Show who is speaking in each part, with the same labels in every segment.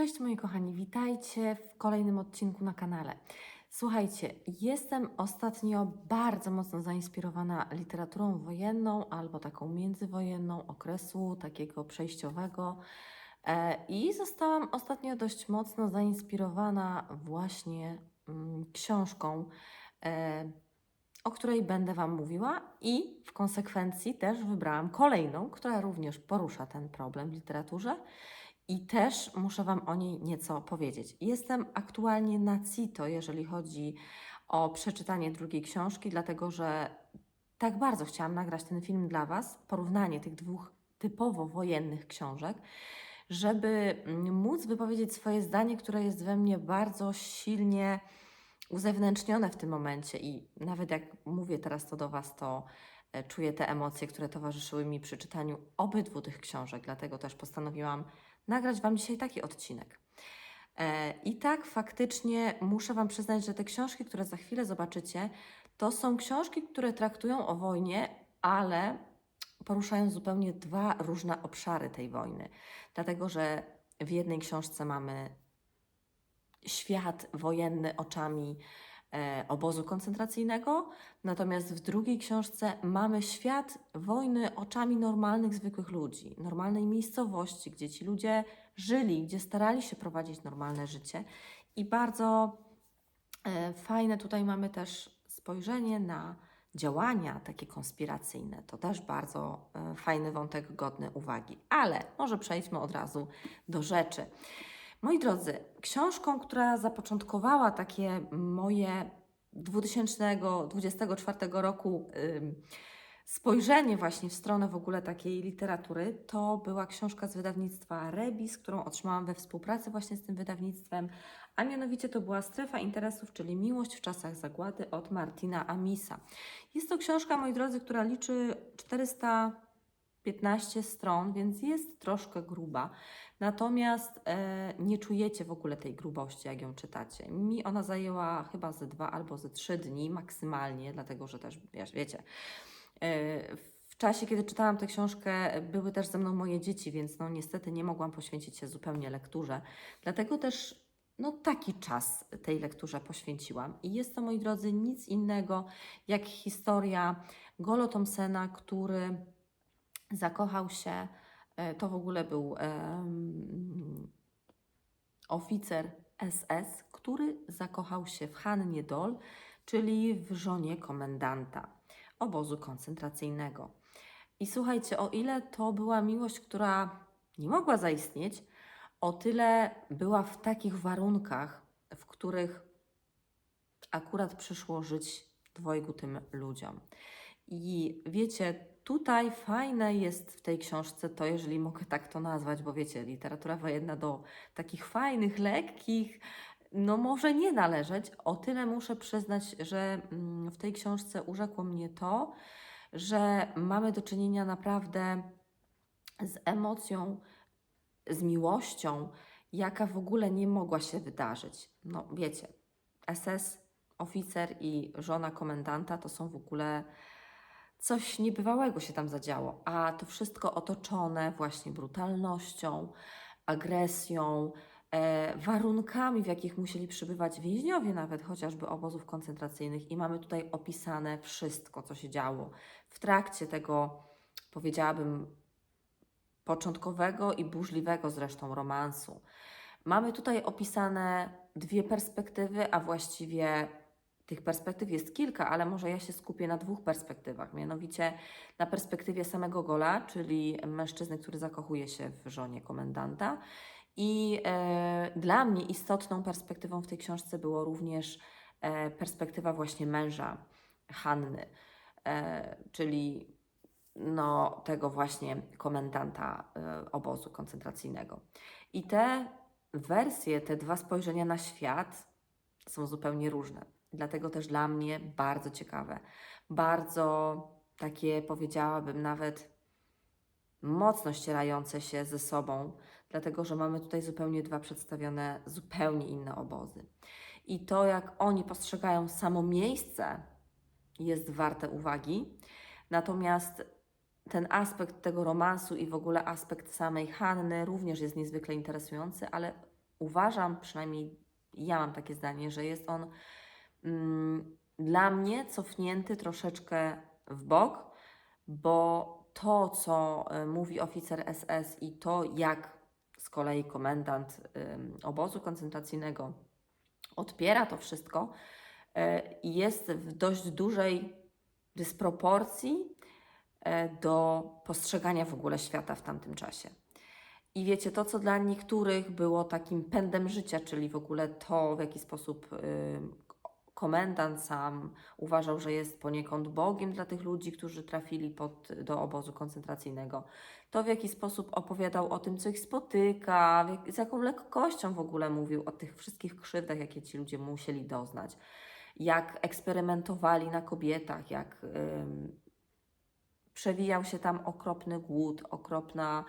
Speaker 1: Cześć moi kochani, witajcie w kolejnym odcinku na kanale. Słuchajcie, jestem ostatnio bardzo mocno zainspirowana literaturą wojenną albo taką międzywojenną okresu takiego przejściowego. E, I zostałam ostatnio dość mocno zainspirowana właśnie mm, książką, e, o której będę Wam mówiła, i w konsekwencji też wybrałam kolejną, która również porusza ten problem w literaturze. I też muszę Wam o niej nieco powiedzieć. Jestem aktualnie na CITO, jeżeli chodzi o przeczytanie drugiej książki, dlatego że tak bardzo chciałam nagrać ten film dla Was, porównanie tych dwóch typowo wojennych książek, żeby móc wypowiedzieć swoje zdanie, które jest we mnie bardzo silnie uzewnętrznione w tym momencie. I nawet jak mówię teraz to do Was, to e, czuję te emocje, które towarzyszyły mi przy czytaniu obydwu tych książek, dlatego też postanowiłam nagrać Wam dzisiaj taki odcinek. E, I tak faktycznie muszę Wam przyznać, że te książki, które za chwilę zobaczycie, to są książki, które traktują o wojnie, ale poruszają zupełnie dwa różne obszary tej wojny. Dlatego, że w jednej książce mamy świat wojenny oczami obozu koncentracyjnego, natomiast w drugiej książce mamy świat wojny oczami normalnych, zwykłych ludzi, normalnej miejscowości, gdzie ci ludzie żyli, gdzie starali się prowadzić normalne życie. I bardzo e, fajne tutaj mamy też spojrzenie na działania takie konspiracyjne. To też bardzo e, fajny wątek, godny uwagi. Ale może przejdźmy od razu do rzeczy. Moi drodzy, książką, która zapoczątkowała takie moje 2024 roku spojrzenie właśnie w stronę w ogóle takiej literatury, to była książka z wydawnictwa Rebis, którą otrzymałam we współpracy właśnie z tym wydawnictwem, a mianowicie to była Strefa Interesów, czyli Miłość w czasach zagłady od Martina Amisa. Jest to książka, moi drodzy, która liczy 415 stron, więc jest troszkę gruba. Natomiast e, nie czujecie w ogóle tej grubości, jak ją czytacie. Mi ona zajęła chyba ze dwa albo ze trzy dni maksymalnie, dlatego że też, wiecie, e, w czasie, kiedy czytałam tę książkę, były też ze mną moje dzieci, więc no niestety nie mogłam poświęcić się zupełnie lekturze. Dlatego też no taki czas tej lekturze poświęciłam. I jest to, moi drodzy, nic innego jak historia Golo Thompsona, który zakochał się E, to w ogóle był um, oficer SS, który zakochał się w Hannie Dol, czyli w żonie komendanta obozu koncentracyjnego. I słuchajcie, o ile to była miłość, która nie mogła zaistnieć, o tyle była w takich warunkach, w których akurat przyszło żyć dwojgu tym ludziom. I wiecie, tutaj fajne jest w tej książce to, jeżeli mogę tak to nazwać, bo wiecie, literatura wojenna do takich fajnych, lekkich, no może nie należeć. O tyle muszę przyznać, że mm, w tej książce urzekło mnie to, że mamy do czynienia naprawdę z emocją, z miłością, jaka w ogóle nie mogła się wydarzyć. No wiecie, SS, oficer i żona komendanta to są w ogóle coś niebywałego się tam zadziało, a to wszystko otoczone właśnie brutalnością, agresją, e, warunkami, w jakich musieli przybywać więźniowie, nawet chociażby obozów koncentracyjnych, i mamy tutaj opisane wszystko, co się działo w trakcie tego, powiedziałabym, początkowego i burzliwego zresztą romansu. Mamy tutaj opisane dwie perspektywy, a właściwie tych perspektyw jest kilka, ale może ja się skupię na dwóch perspektywach. Mianowicie na perspektywie samego Gola, czyli mężczyzny, który zakochuje się w żonie komendanta. I e, dla mnie istotną perspektywą w tej książce było również e, perspektywa właśnie męża Hanny, e, czyli no, tego właśnie komendanta e, obozu koncentracyjnego. I te wersje, te dwa spojrzenia na świat są zupełnie różne. Dlatego też dla mnie bardzo ciekawe, bardzo takie powiedziałabym nawet mocno ścierające się ze sobą, dlatego że mamy tutaj zupełnie dwa przedstawione, zupełnie inne obozy. I to, jak oni postrzegają samo miejsce, jest warte uwagi. Natomiast ten aspekt tego romansu i w ogóle aspekt samej Hanny również jest niezwykle interesujący, ale uważam, przynajmniej ja mam takie zdanie, że jest on dla mnie cofnięty troszeczkę w bok, bo to, co y, mówi oficer SS i to, jak z kolei komendant obozu koncentracyjnego odpiera to wszystko, y, jest w dość dużej dysproporcji e, do postrzegania w ogóle świata w tamtym czasie. I wiecie, to co dla niektórych było takim pędem życia, czyli w ogóle to, w jaki sposób komendant sam uważał, że jest poniekąd Bogiem dla tych ludzi, którzy trafili pod, do obozu koncentracyjnego, to w jaki sposób opowiadał o tym, co ich spotyka, jak, z jaką lekkością w ogóle mówił o tych wszystkich krzywdach, jakie ci ludzie musieli doznać, jak eksperymentowali na kobietach, jak ym, przewijał się tam okropny głód, okropna,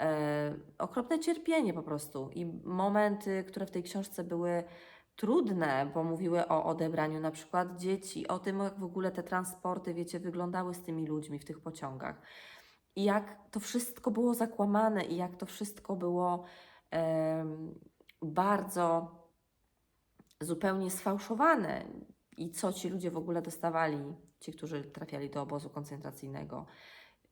Speaker 1: e, okropne cierpienie po prostu. I momenty, które w tej książce były trudne, bo mówiły o odebraniu na przykład dzieci, o tym, jak w ogóle te transporty, wiecie, wyglądały z tymi ludźmi w tych pociągach. I jak to wszystko było zakłamane, i jak to wszystko było em, bardzo zupełnie sfałszowane. I co ci ludzie w ogóle dostawali, ci, którzy trafiali do obozu koncentracyjnego.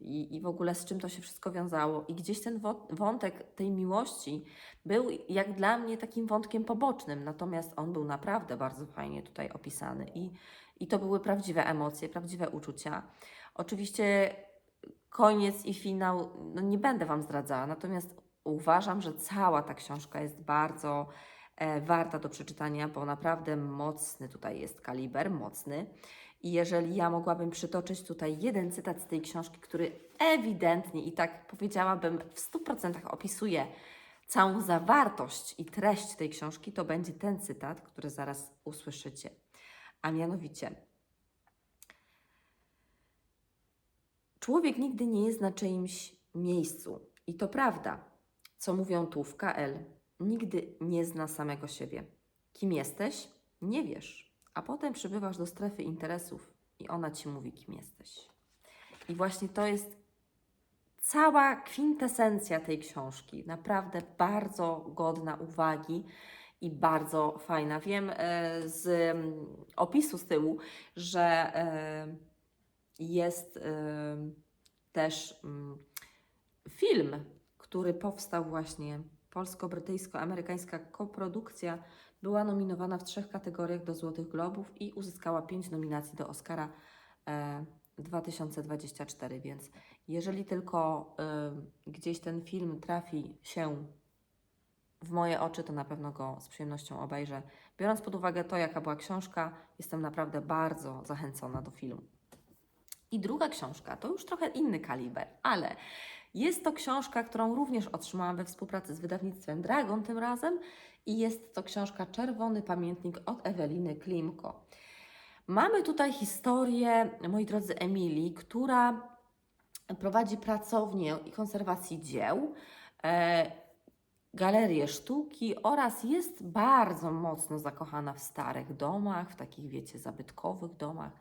Speaker 1: I, I w ogóle z czym to się wszystko wiązało. I gdzieś ten wątek tej miłości był jak dla mnie takim wątkiem pobocznym, natomiast on był naprawdę bardzo fajnie tutaj opisany. I, i to były prawdziwe emocje, prawdziwe uczucia. Oczywiście koniec i finał no nie będę Wam zdradzała, natomiast uważam, że cała ta książka jest bardzo e, warta do przeczytania, bo naprawdę mocny tutaj jest kaliber, mocny. I jeżeli ja mogłabym przytoczyć tutaj jeden cytat z tej książki, który ewidentnie i tak powiedziałabym w 100% opisuje całą zawartość i treść tej książki, to będzie ten cytat, który zaraz usłyszycie. A mianowicie, człowiek nigdy nie jest na czyimś miejscu. I to prawda, co mówią tu w KL. Nigdy nie zna samego siebie. Kim jesteś? Nie wiesz. A potem przybywasz do strefy interesów i ona ci mówi, kim jesteś. I właśnie to jest cała kwintesencja tej książki. Naprawdę bardzo godna uwagi i bardzo fajna. Wiem e, z mm, opisu z tyłu, że e, jest e, też mm, film, który powstał właśnie polsko-brytyjsko-amerykańska koprodukcja była nominowana w trzech kategoriach do Złotych Globów i uzyskała pięć nominacji do Oscara e, 2024, więc jeżeli tylko e, gdzieś ten film trafi się w moje oczy, to na pewno go z przyjemnością obejrzę. Biorąc pod uwagę to, jaka była książka, jestem naprawdę bardzo zachęcona do filmu. I druga książka to już trochę inny kaliber, ale jest to książka, którą również otrzymałam we współpracy z wydawnictwem Dragon tym razem i jest to książka Czerwony Pamiętnik od Eweliny Klimko. Mamy tutaj historię, moi drodzy, Emilii, która prowadzi pracownię i konserwacji dzieł, e, galerię sztuki oraz jest bardzo mocno zakochana w starych domach, w takich, wiecie, zabytkowych domach.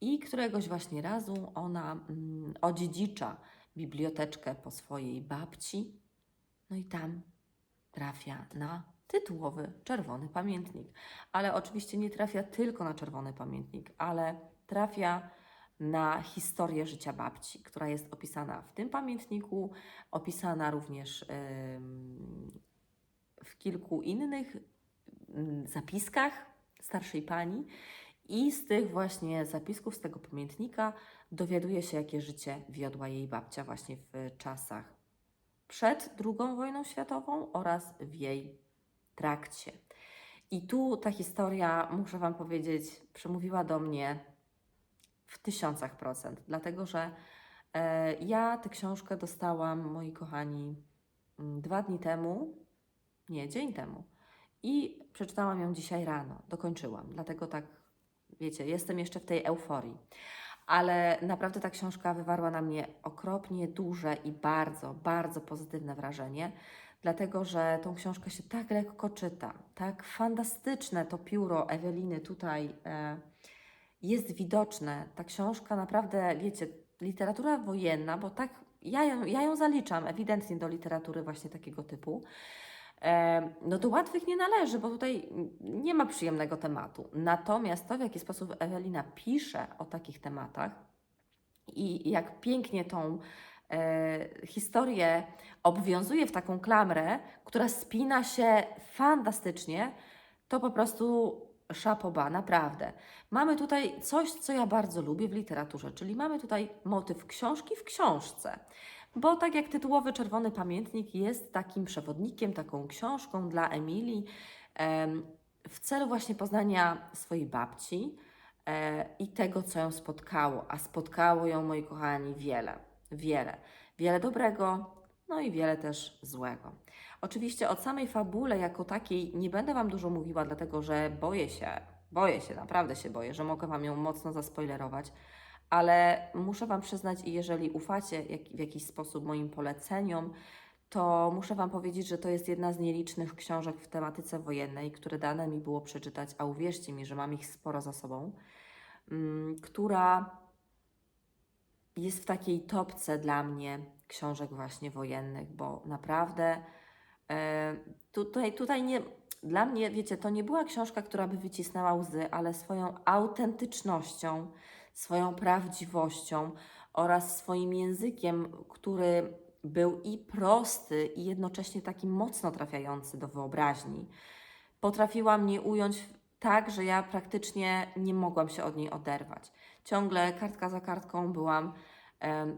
Speaker 1: I któregoś właśnie razu ona mm, odziedzicza biblioteczkę po swojej babci, no i tam trafia na tytułowy czerwony pamiętnik. Ale oczywiście nie trafia tylko na czerwony pamiętnik, ale trafia na historię życia babci, która jest opisana w tym pamiętniku, opisana również w kilku innych ym, zapiskach starszej pani. I z tych właśnie zapisków, z tego pamiętnika, dowiaduje się, jakie życie wiodła jej babcia właśnie w czasach przed II wojną światową oraz w jej trakcie. I tu ta historia, muszę Wam powiedzieć, przemówiła do mnie w tysiącach procent, dlatego że e, ja tę książkę dostałam, moi kochani, mm, dwa dni temu, nie, dzień temu. I przeczytałam ją dzisiaj rano, dokończyłam, dlatego tak, wiecie, jestem jeszcze w tej euforii. Ale naprawdę ta książka wywarła na mnie okropnie duże i bardzo, bardzo pozytywne wrażenie dlatego że tą książkę się tak lekko czyta, tak fantastyczne to pióro Eweliny tutaj e, jest widoczne. Ta książka naprawdę, wiecie, literatura wojenna, bo tak ja ja ją zaliczam ewidentnie do literatury właśnie takiego typu. E, No do łatwych nie należy, bo tutaj nie ma przyjemnego tematu. Natomiast to, w jaki sposób Ewelina pisze o takich tematach i jak pięknie tą e, historię obwiązuje w taką klamrę, która spina się fantastycznie, to po prostu szapoba, naprawdę. Mamy tutaj coś, co ja bardzo lubię w literaturze, czyli mamy tutaj motyw książki w książce. Bo tak jak tytułowy Czerwony Pamiętnik jest takim przewodnikiem, taką książką dla Emilii em, w celu właśnie poznania swojej babci e, i tego, co ją spotkało. A spotkało ją, moi kochani, wiele, wiele. Wiele dobrego, no i wiele też złego. Oczywiście o samej fabule jako takiej nie będę Wam dużo mówiła, dlatego że boję się, boję się, naprawdę się boję, że mogę Wam ją mocno zaspoilerować, ale muszę Wam przyznać, i jeżeli ufacie jak, w jakiś sposób moim poleceniom, to muszę Wam powiedzieć, że to jest jedna z nielicznych książek w tematyce wojennej, które dane mi było przeczytać, a uwierzcie mi, że mam ich sporo za sobą, mm, która jest w takiej topce dla mnie książek właśnie wojennych, bo naprawdę e, tutaj, tutaj nie, dla mnie, wiecie, to nie była książka, która by wycisnęła łzy, ale swoją autentycznością, swoją prawdziwością oraz swoim językiem, który był i prosty, i jednocześnie taki mocno trafiający do wyobraźni, potrafiła mnie ująć tak, że ja praktycznie nie mogłam się od niej oderwać. Ciągle kartka za kartką byłam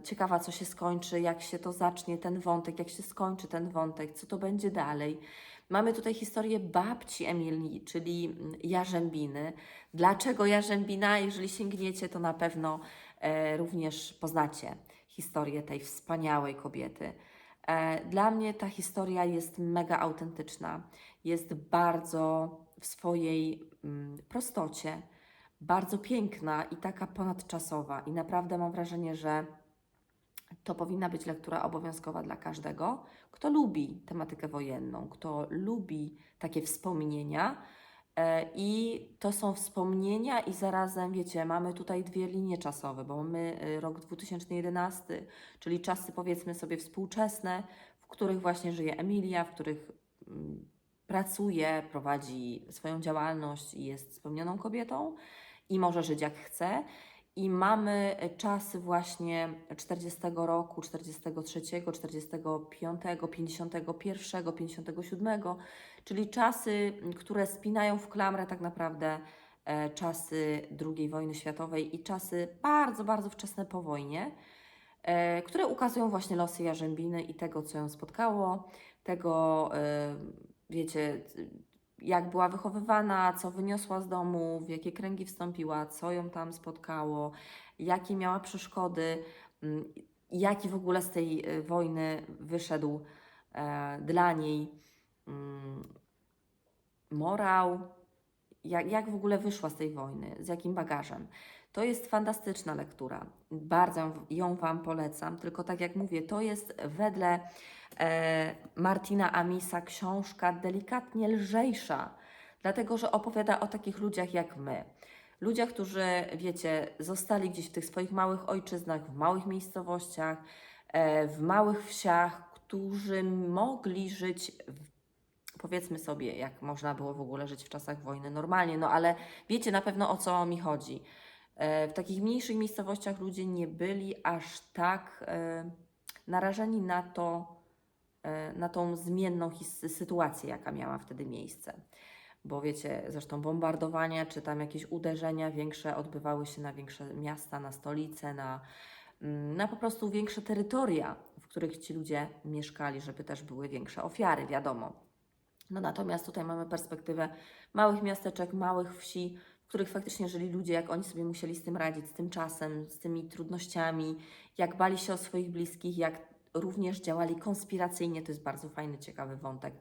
Speaker 1: ciekawa, co się skończy, jak się to zacznie, ten wątek, jak się skończy ten wątek, co to będzie dalej. Mamy tutaj historię babci Emilii, czyli Jarzębiny. Dlaczego Jarzębina? Jeżeli sięgniecie, to na pewno e, również poznacie historię tej wspaniałej kobiety. E, Dla mnie ta historia jest mega autentyczna, jest bardzo w swojej mm, prostocie, bardzo piękna i taka ponadczasowa. I naprawdę mam wrażenie, że to powinna być lektura obowiązkowa dla każdego, kto lubi tematykę wojenną, kto lubi takie wspomnienia. E, I to są wspomnienia, i zarazem, wiecie, mamy tutaj dwie linie czasowe, bo mamy e, rok 2011, czyli czasy powiedzmy sobie współczesne, w których właśnie żyje Emilia, w których mm, pracuje, prowadzi swoją działalność i jest spełnioną kobietą i może żyć jak chce. I mamy e, czasy właśnie 40 roku, 43, 45, 51, 57, czyli czasy, które spinają w klamrę tak naprawdę e, czasy II wojny światowej i czasy bardzo, bardzo wczesne po wojnie, e, które ukazują właśnie losy Jarzębiny i tego, co ją spotkało, tego, wiecie, jak była wychowywana, co wyniosła z domu, w jakie kręgi wstąpiła, co ją tam spotkało, jakie miała przeszkody, mm, jaki w ogóle z tej y, wojny wyszedł e, dla niej mm, morał, jak, jak w ogóle wyszła z tej wojny, z jakim bagażem. To jest fantastyczna lektura. Bardzo ją- Wam polecam. Tylko tak jak mówię, to jest wedle Martina Amisa książka delikatnie lżejsza, dlatego że opowiada o takich ludziach jak my. Ludziach, którzy, wiecie, zostali gdzieś w tych swoich małych ojczyznach, w małych miejscowościach, e, w małych wsiach, którzy mogli żyć powiedzmy sobie, jak można było w ogóle żyć w czasach wojny normalnie, no ale wiecie na pewno o co mi chodzi. E, W takich mniejszych miejscowościach ludzie nie byli aż tak e, narażeni na to, e, na tą zmienną sytuację, jaka miała wtedy miejsce. Bo wiecie, zresztą bombardowania czy tam jakieś uderzenia większe odbywały się na większe miasta, na stolice, na, mm, na po prostu większe terytoria, w których ci ludzie mieszkali, żeby też były większe ofiary, wiadomo. No natomiast tutaj mamy perspektywę małych miasteczek, małych wsi, w których faktycznie żyli ludzie, jak oni sobie musieli z tym radzić, z tym czasem, z tymi trudnościami, jak bali się o swoich bliskich, jak również działali konspiracyjnie. To jest bardzo fajny, ciekawy wątek.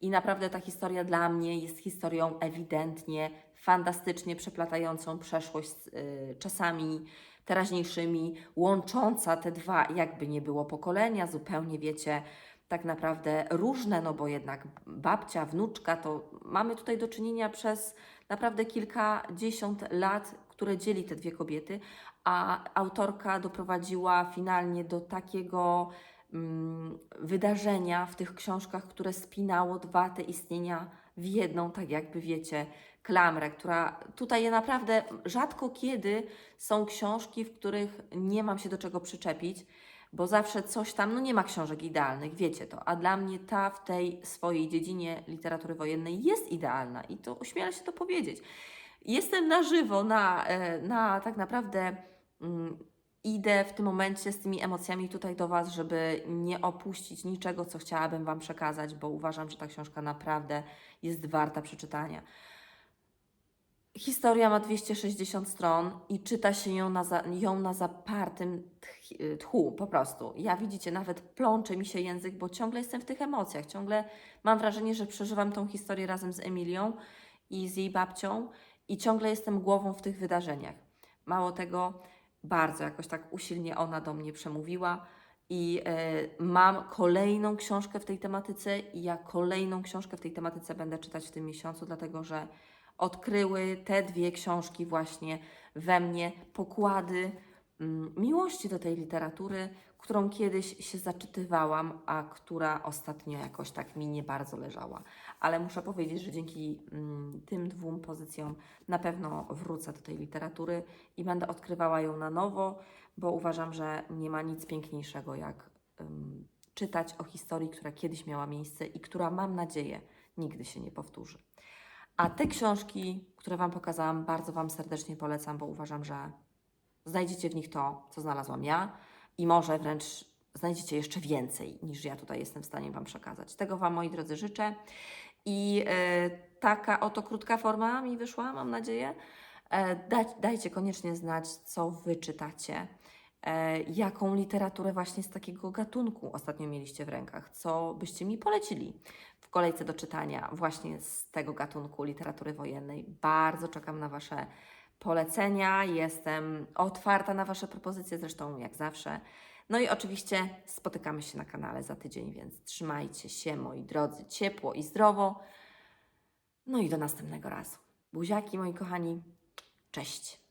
Speaker 1: I naprawdę ta historia dla mnie jest historią ewidentnie, fantastycznie przeplatającą przeszłość z y, czasami teraźniejszymi, łącząca te dwa, jakby nie było pokolenia, zupełnie wiecie, tak naprawdę różne, no bo jednak babcia, wnuczka, to mamy tutaj do czynienia przez naprawdę kilkadziesiąt lat, które dzieli te dwie kobiety, a autorka doprowadziła finalnie do takiego wydarzenia w tych książkach, które spinało dwa te istnienia w jedną, tak jakby wiecie, klamrę, która tutaj naprawdę rzadko kiedy są książki, w których nie mam się do czego przyczepić, bo zawsze coś tam, no nie ma książek idealnych, wiecie to, a dla mnie ta w tej swojej dziedzinie literatury wojennej jest idealna i to ośmielę się to powiedzieć. Jestem na żywo, na, e, na tak naprawdę mm, idę w tym momencie z tymi emocjami tutaj do Was, żeby nie opuścić niczego, co chciałabym Wam przekazać, bo uważam, że ta książka naprawdę jest warta przeczytania. Historia ma 260 stron i czyta się ją na, za, ją na zapartym tch- tchu, po prostu. Ja widzicie, nawet plącze mi się język, bo ciągle jestem w tych emocjach. Ciągle mam wrażenie, że przeżywam tą historię razem z Emilią i z jej babcią i ciągle jestem głową w tych wydarzeniach. Mało tego, bardzo jakoś tak usilnie ona do mnie przemówiła i e, mam kolejną książkę w tej tematyce i ja kolejną książkę w tej tematyce będę czytać w tym miesiącu, dlatego że odkryły te dwie książki właśnie we mnie pokłady mm, miłości do tej literatury, którą kiedyś się zaczytywałam, a która ostatnio jakoś tak mi nie bardzo leżała. Ale muszę powiedzieć, że dzięki mm, tym dwóm pozycjom na pewno wrócę do tej literatury i będę odkrywała ją na nowo, bo uważam, że nie ma nic piękniejszego jak czytać o historii, która kiedyś miała miejsce i która mam nadzieję nigdy się nie powtórzy. A te książki, które Wam pokazałam, bardzo Wam serdecznie polecam, bo uważam, że znajdziecie w nich to, co znalazłam ja i może wręcz znajdziecie jeszcze więcej niż ja tutaj jestem w stanie Wam przekazać. Tego Wam, moi drodzy, życzę. I e, taka oto krótka forma mi wyszła, mam nadzieję. E, daj, dajcie koniecznie znać, co Wy czytacie. E, jaką literaturę właśnie z takiego gatunku ostatnio mieliście w rękach? Co byście mi polecili w kolejce do czytania właśnie z tego gatunku literatury wojennej? Bardzo czekam na Wasze polecenia. Jestem otwarta na Wasze propozycje, zresztą jak zawsze. No i oczywiście spotykamy się na kanale za tydzień, więc trzymajcie się, moi drodzy, ciepło i zdrowo. No i do następnego razu. Buziaki, moi kochani. Cześć.